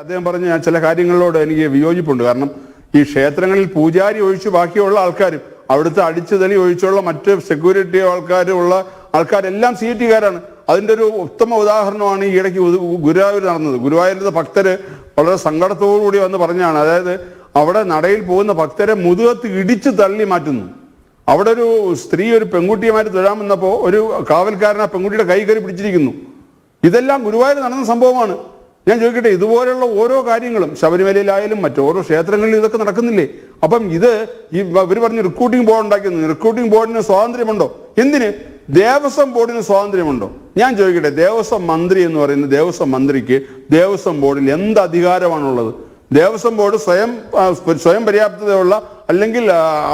അദ്ദേഹം പറഞ്ഞ ഞാൻ ചില കാര്യങ്ങളോട് എനിക്ക് വിയോജിപ്പുണ്ട്. കാരണം ഈ ക്ഷേത്രങ്ങളിൽ പൂജാരി ഒഴിച്ചു ബാക്കിയുള്ള ആൾക്കാരും അവിടുത്തെ അടിച്ചുതലി ഒഴിച്ചുള്ള മറ്റ് സെക്യൂരിറ്റി ആൾക്കാരുള്ള ആൾക്കാരെല്ലാം സി ടി കാരാണ് അതിന്റെ ഒരു ഉത്തമ ഉദാഹരണമാണ് ഈ ഇടയ്ക്ക് ഗുരുവായൂർ നടന്നത്. ഗുരുവായൂരിലെ ഭക്തര് വളരെ സങ്കടത്തോടുകൂടി വന്ന് പറഞ്ഞാണ് അതായത് അവിടെ നടയിൽ പോകുന്ന ഭക്തരെ മുതുകത്ത് ഇടിച്ചു തള്ളി മാറ്റുന്നു. അവിടെ ഒരു സ്ത്രീ ഒരു പെൺകുട്ടിയുമായിട്ട് തൊഴാൻ വന്നപ്പോ ഒരു കാവൽക്കാരൻ ആ പെൺകുട്ടിയുടെ കൈ കയറി പിടിച്ചിരിക്കുന്നു. ഇതെല്ലാം ഗുരുവായൂർ നടന്ന സംഭവമാണ്. ഞാൻ ചോദിക്കട്ടെ ഇതുപോലെയുള്ള ഓരോ കാര്യങ്ങളും ശബരിമലയിലായാലും മറ്റോരോ ക്ഷേത്രങ്ങളിലും ഇതൊക്കെ നടക്കുന്നില്ലേ? അപ്പം ഇത് ഈ ഇവർ പറഞ്ഞ് റിക്രൂട്ടിംഗ് ബോർഡ് ഉണ്ടാക്കിയത് റിക്രൂട്ടിംഗ് ബോർഡിന് സ്വാതന്ത്ര്യമുണ്ടോ? എന്തിന്? ദേവസ്വം ബോർഡിന് സ്വാതന്ത്ര്യമുണ്ടോ? ഞാൻ ചോദിക്കട്ടെ ദേവസ്വം മന്ത്രി എന്ന് പറയുന്ന ദേവസ്വം മന്ത്രിക്ക് ദേവസ്വം ബോർഡിൽ എന്ത് അധികാരമാണുള്ളത്? ദേവസ്വം ബോർഡ് സ്വയം സ്വയം പര്യാപ്തതയുള്ള അല്ലെങ്കിൽ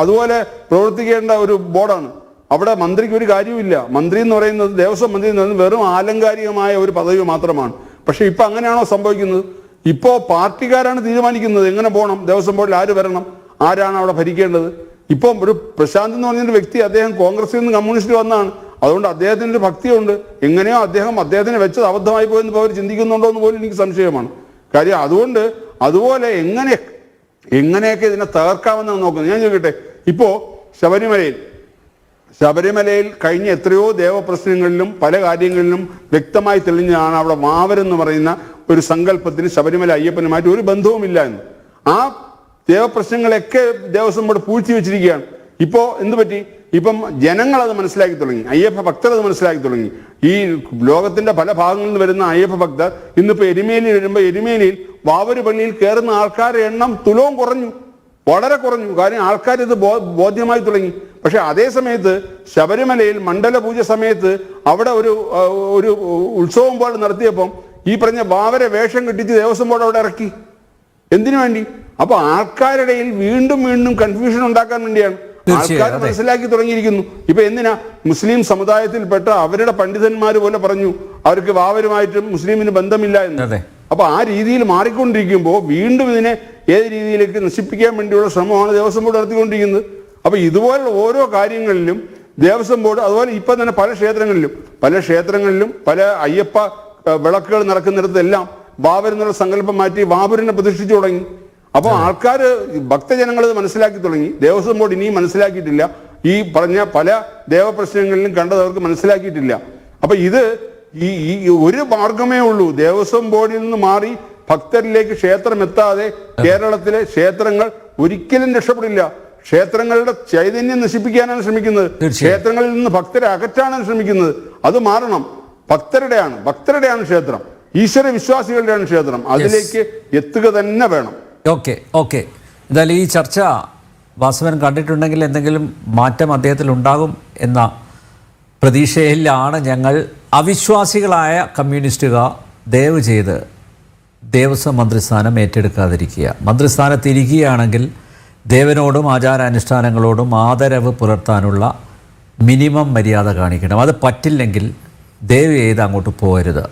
അതുപോലെ പ്രവർത്തിക്കേണ്ട ഒരു ബോർഡാണ്. അവിടെ മന്ത്രിക്ക് ഒരു കാര്യവുമില്ല. മന്ത്രി എന്ന് പറയുന്നത് ദേവസ്വം മന്ത്രി എന്ന് പറയുന്നത് വെറും ആലങ്കാരികമായ ഒരു പദവി മാത്രമാണ്. പക്ഷെ ഇപ്പൊ അങ്ങനെയാണോ സംഭവിക്കുന്നത്? ഇപ്പോ പാർട്ടിക്കാരാണ് തീരുമാനിക്കുന്നത് എങ്ങനെ പോകണം ദേവസ്വം ബോർഡിൽ ആര് വരണം? ആരാണ് അവിടെ ഭരിക്കേണ്ടത്? ഇപ്പം ഒരു പ്രശാന്ത് എന്ന് പറഞ്ഞൊരു വ്യക്തി അദ്ദേഹം കോൺഗ്രസിൽ നിന്ന് കമ്മ്യൂണിസ്റ്റ് വന്നാണ്. അതുകൊണ്ട് അദ്ദേഹത്തിന് ഒരു ഭക്തിയുണ്ട്. എങ്ങനെയോ അദ്ദേഹം അദ്ദേഹത്തിന് വെച്ചത് അബദ്ധമായി പോയെന്ന് ഇപ്പോൾ അവർ ചിന്തിക്കുന്നുണ്ടോ എന്ന് പോലും എനിക്ക് സംശയമാണ്. കാര്യം അതുകൊണ്ട് അതുപോലെ എങ്ങനെ എങ്ങനെയൊക്കെ ഇതിനെ തകർക്കാമെന്ന് നോക്കുന്നത്. ഞാൻ ചോദിക്കട്ടെ? ഇപ്പോ ശബരിമലയിൽ ശബരിമലയിൽ കഴിഞ്ഞ എത്രയോ ദേവപ്രശ്നങ്ങളിലും പല കാര്യങ്ങളിലും വ്യക്തമായി തെളിഞ്ഞതാണ് അവിടെ മാവരെന്ന് പറയുന്ന ഒരു സങ്കല്പത്തിന് ശബരിമല അയ്യപ്പനുമായിട്ട് ഒരു ബന്ധവുമില്ല എന്ന്. ആ ദേവപ്രശ്നങ്ങളൊക്കെ ദേവസ്വം ബോർഡ് പൂഴ്ത്തി വെച്ചിരിക്കുകയാണ്. ഇപ്പോൾ എന്ത് പറ്റി? ഇപ്പം ജനങ്ങൾ അത് മനസ്സിലാക്കി തുടങ്ങി. അയ്യപ്പ ഭക്തർ അത് മനസ്സിലാക്കി തുടങ്ങി. ഈ ലോകത്തിന്റെ പല ഭാഗങ്ങളിൽ നിന്ന് വരുന്ന അയ്യപ്പ ഭക്തർ ഇന്നിപ്പോ എരുമേലിയിൽ വരുമ്പോൾ എരുമേലിയിൽ വാവര് പള്ളിയിൽ കയറുന്ന ആൾക്കാരുടെ എണ്ണം തുലവും കുറഞ്ഞു. വളരെ കുറഞ്ഞു. കാര്യം ആൾക്കാർ ഇത് ബോധ്യമായി തുടങ്ങി. പക്ഷെ അതേ സമയത്ത് ശബരിമലയിൽ മണ്ഡല പൂജ സമയത്ത് അവിടെ ഒരു ഒരു ഉത്സവം പോലെ നടത്തിയപ്പം ഈ പറഞ്ഞ ബാവരെ വേഷം കെട്ടിച്ച് ദേവസ്വം ബോർഡ് അവിടെ ഇറക്കി. എന്തിനു വേണ്ടി? അപ്പൊ ആൾക്കാരുടെയിൽ വീണ്ടും വീണ്ടും കൺഫ്യൂഷൻ ഉണ്ടാക്കാൻ വേണ്ടിയാണ്. ആൾക്കാർ മനസ്സിലാക്കി തുടങ്ങിയിരിക്കുന്നു. ഇപ്പൊ എന്തിനാ? മുസ്ലിം സമുദായത്തിൽപ്പെട്ട അവരുടെ പണ്ഡിതന്മാർ പോലെ പറഞ്ഞു അവർക്ക് വാവരുമായിട്ടും മുസ്ലിമിന് ബന്ധമില്ല എന്ന്. അപ്പൊ ആ രീതിയിൽ മാറിക്കൊണ്ടിരിക്കുമ്പോൾ വീണ്ടും ഇതിനെ ഏത് രീതിയിലേക്ക് നശിപ്പിക്കാൻ വേണ്ടിയുള്ള ശ്രമമാണ് ദേവസ്വം ബോർഡ് നടത്തിക്കൊണ്ടിരിക്കുന്നത്. അപ്പൊ ഇതുപോലുള്ള ഓരോ കാര്യങ്ങളിലും ദേവസ്വം ബോർഡ് അതുപോലെ ഇപ്പൊ തന്നെ പല ക്ഷേത്രങ്ങളിലും പല ക്ഷേത്രങ്ങളിലും പല അയ്യപ്പ വിളക്കുകൾ നടക്കുന്നിടത്തെല്ലാം ബാബർ എന്നുള്ള സങ്കല്പം മാറ്റി ബാബുരനെ പ്രതിഷ്ഠിച്ചു തുടങ്ങി. അപ്പോൾ ആൾക്കാർ ഭക്തജനങ്ങൾ ഇത് മനസ്സിലാക്കി തുടങ്ങി. ദേവസ്വം ബോർഡ് ഇനിയും മനസ്സിലാക്കിയിട്ടില്ല. ഈ പറഞ്ഞ പല ദേവപ്രശ്നങ്ങളിലും കണ്ടത് അവർക്ക് മനസ്സിലാക്കിയിട്ടില്ല. അപ്പൊ ഇത് ഈ ഈ ഒരു മാർഗമേ ഉള്ളൂ. ദേവസ്വം ബോർഡിൽ നിന്ന് മാറി ഭക്തരിലേക്ക് ക്ഷേത്രം എത്താതെ കേരളത്തിലെ ക്ഷേത്രങ്ങൾ ഒരിക്കലും രക്ഷപ്പെടില്ല. ക്ഷേത്രങ്ങളുടെ ചൈതന്യം നശിപ്പിക്കാനാണ് ശ്രമിക്കുന്നത്. ക്ഷേത്രങ്ങളിൽ നിന്ന് ഭക്തരെ അകറ്റാനാണ് ശ്രമിക്കുന്നത്. അത് മാറണം. ഭക്തരുടെയാണ്. ഭക്തരുടെയാണ് ക്ഷേത്രം. ഈശ്വര വിശ്വാസികളുടെയാണ് ക്ഷേത്രം. അതിലേക്ക് എത്തുക തന്നെ വേണം. ഓക്കെ ഓക്കെ എന്തായാലും ഈ ചർച്ച വാസവൻ കണ്ടിട്ടുണ്ടെങ്കിൽ എന്തെങ്കിലും മാറ്റം അദ്ദേഹത്തിൽ ഉണ്ടാകും എന്ന പ്രതീക്ഷയിലാണ് ഞങ്ങൾ അവിശ്വാസികളായ കമ്മ്യൂണിസ്റ്റുകാർ ദയവ് ചെയ്ത് ദേവസ്വം മന്ത്രിസ്ഥാനം ഏറ്റെടുക്കാതിരിക്കുക. മന്ത്രിസ്ഥാനത്ത് ഇരിക്കുകയാണെങ്കിൽ ദേവനോടും ആചാരാനുഷ്ഠാനങ്ങളോടും ആദരവ് പുലർത്താനുള്ള മിനിമം മര്യാദ കാണിക്കണം. അത് പറ്റില്ലെങ്കിൽ ദയവ് ചെയ്ത് അങ്ങോട്ട് പോകരുത്.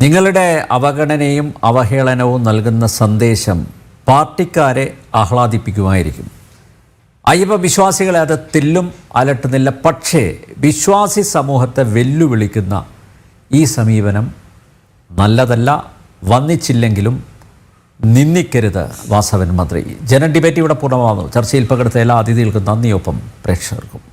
നിങ്ങളുടെ അവഗണനയും അവഹേളനവും നൽകുന്ന സന്ദേശം പാർട്ടിക്കാരെ ആഹ്ലാദിപ്പിക്കുമായിരിക്കും. അയ്യപ്പ വിശ്വാസികളെ അത് തില്ലും അലട്ടുന്നില്ല. പക്ഷേ വിശ്വാസി സമൂഹത്തെ വെല്ലുവിളിക്കുന്ന ഈ സമീപനം നല്ലതല്ല വന്നിച്ചില്ലെങ്കിലും നിന്ദിക്കരുത് വാസവൻ മന്ത്രി. ജന ഡിബേറ്റ് ഇവിടെ പൂർണമാകുന്നു ചർച്ചയിൽ പങ്കെടുത്ത എല്ലാ അതിഥികൾക്കും നന്ദിയൊപ്പം പ്രേക്ഷകർക്കും.